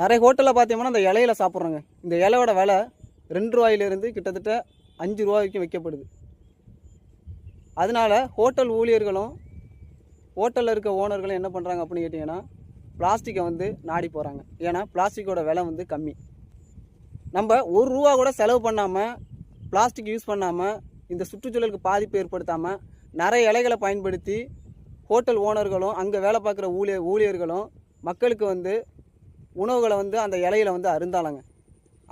நிறைய ஹோட்டலில் பார்த்தீங்கன்னா அந்த இலையில சாப்பிட்றோங்க. இந்த இலையோட விலை ரெண்டு ரூபாயிலிருந்து கிட்டத்தட்ட அஞ்சு ரூபா வரைக்கும் வைக்கப்படுது அதனால ஹோட்டல் ஊழியர்களும் ஹோட்டலில் இருக்க ஓனர்களும் என்ன பண்ணுறாங்க அப்படின்னு கேட்டிங்கன்னா பிளாஸ்டிக்கை வந்து நாடி போகிறாங்க ஏன்னா பிளாஸ்டிக்கோட விலை வந்து கம்மி. நம்ம ஒரு ரூபா கூட செலவு பண்ணாமல் பிளாஸ்டிக் யூஸ் பண்ணாமல் இந்த சுற்றுச்சூழலுக்கு பாதிப்பு ஏற்படுத்தாமல் நிறைய இலைகளை பயன்படுத்தி ஹோட்டல் ஓனர்களும் அங்கே வேலை பார்க்குற ஊழியர் ஊழியர்களும் மக்களுக்கு வந்து உணவுகளை வந்து அந்த இலையில வந்து அருந்தாளாங்க.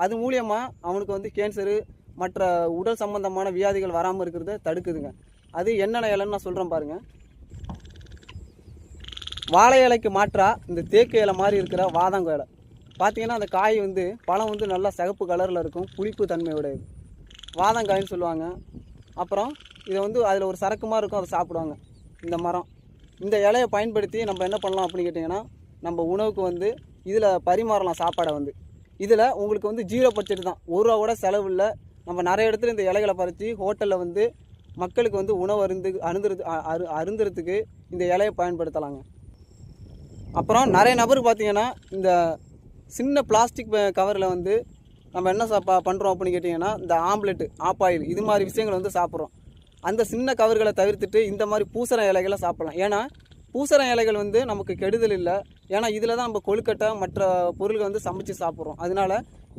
அது மூலியமாக அவனுக்கு வந்து கேன்சரு மற்ற உடல் சம்பந்தமான வியாதிகள் வராமல் இருக்கிறத தடுக்குதுங்க. அது என்னென்ன இலைன்னு நான் சொல்கிறேன் பாருங்கள் வாழை இலைக்கு மாற்றா இந்த தேக்கு இலை மாதிரி இருக்கிற வாதாங்க இலை. பார்த்தீங்கன்னா அந்த காய் வந்து பழம் வந்து நல்லா சிகப்பு கலரில் இருக்கும் புளிப்பு தன்மையுடையது. வாதங்காயின்னு சொல்லுவாங்க. அப்புறம் இதை வந்து அதில் ஒரு சரக்கு மாதிரி இருக்கும் அதை சாப்பிடுவாங்க. இந்த மரம். இந்த இலையை பயன்படுத்தி நம்ம என்ன பண்ணலாம் அப்படின்னு கேட்டிங்கன்னா நம்ம உணவுக்கு வந்து இதில் பரிமாறலாம் சாப்பாடை வந்து. இதில் உங்களுக்கு வந்து ஜீரோ பட்ஜெட் தான். ஒரு ரூபா கூட செலவு இல்லை. நம்ம நிறைய இடத்துல இந்த இலைகளை பறித்து ஹோட்டலில் வந்து மக்களுக்கு வந்து உணவு அருந்து அருந்துறது அரு அருந்துறதுக்கு இந்த இலையை பயன்படுத்தலாங்க. அப்புறம் நிறைய நபர் பார்த்தீங்கன்னா இந்த சின்ன பிளாஸ்டிக் கவரில் வந்து நம்ம என்ன சாப்பா பண்ணுறோம் அப்படின்னு கேட்டிங்கன்னா இந்த ஆம்லெட்டு ஆப்பாயில் இது மாதிரி விஷயங்கள் வந்து சாப்பிட்றோம். அந்த சின்ன கவர்களை தவிர்த்துட்டு இந்த மாதிரி பூசண இலைகளை சாப்பிட்லாம். ஏன்னா பூசர இலைகள் வந்து நமக்கு கெடுதல் இல்லை. ஏன்னா இதில் தான் நம்ம கொழுக்கட்டை மற்ற பொருள்கள் வந்து சமைச்சு சாப்பிட்றோம். அதனால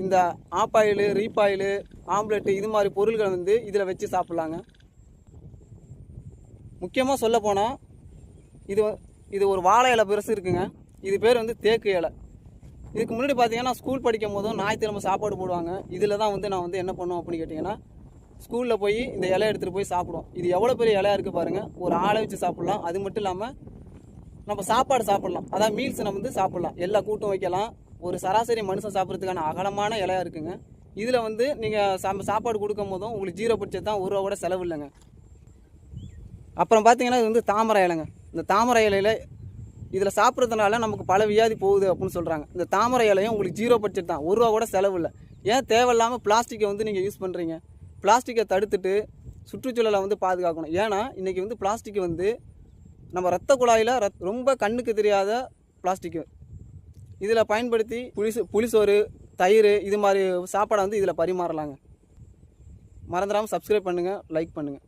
இந்த ஆப்பாயில் ரீப்பாயில் ஆம்லெட்டு இது மாதிரி பொருள்களை வந்து இதில் வச்சு சாப்பிட்லாங்க. முக்கியமாக சொல்ல போனால் இது இது ஒரு வாழை இலை பெருசு இருக்குங்க. இது பேர் வந்து தேக்கு இலை. இதுக்கு முன்னாடி பார்த்தீங்கன்னா ஸ்கூல் படிக்கும் போதும் ஞாயிற்றுக்கிழமை சாப்பாடு போடுவாங்க. இதில் தான் வந்து நான் வந்து என்ன பண்ணுவோம் அப்படின்னு கேட்டிங்கன்னா ஸ்கூலில் போய் இந்த இலையை எடுத்துகிட்டு போய் சாப்பிடுவோம். இது எவ்வளோ பெரிய இலையா இருக்குது பாருங்கள் ஒரு ஆளை வச்சு சாப்பிட்லாம். அது மட்டும் இல்லாமல் நம்ம சாப்பாடு சாப்பிட்லாம். அதான் மீல்ஸ் நம்ம வந்து சாப்பிட்லாம். எல்லா கூட்டம் வைக்கலாம். ஒரு சராசரி மனுஷன் சாப்பிட்றதுக்கான அகலமான இலையா இருக்குங்க. இதில் வந்து நீங்கள் சா சாப்பாடு கொடுக்கும் போதும் உங்களுக்கு ஜீரோ பட்ஜெட் தான் ஒரு ரூபா கூட செலவு இல்லைங்க. அப்புறம் பார்த்தீங்கன்னா இது வந்து தாமரை இலைங்க. இந்த தாமரை இலையில இதில் சாப்பிட்றதுனால நமக்கு பல வியாதி போகுது அப்படின்னு சொல்கிறாங்க இந்த தாமரை இலையும் உங்களுக்கு ஜீரோ பட்ஜெட் தான் ஒரு ரூபா கூட செலவு இல்லை. ஏன் தேவையில்லாமல் பிளாஸ்டிக்கை வந்து நீங்கள் யூஸ் பண்ணுறீங்க பிளாஸ்டிக்கை தடுத்துட்டு சுற்றுச்சூழலை வந்து பாதுகாக்கணும். ஏன்னா இன்றைக்கி வந்து பிளாஸ்டிக் வந்து நம்ம ரத்த குழாயில் ரத் ரொம்ப கண்ணுக்கு தெரியாத பிளாஸ்டிக்கு இதில் பயன்படுத்தி புளிசு புளிசோறு தயிர் இது மாதிரி சாப்பாடை வந்து இதில் பரிமாறலாங்க. மறந்துடாமல் சப்ஸ்கிரைப் பண்ணுங்கள் லைக் பண்ணுங்கள்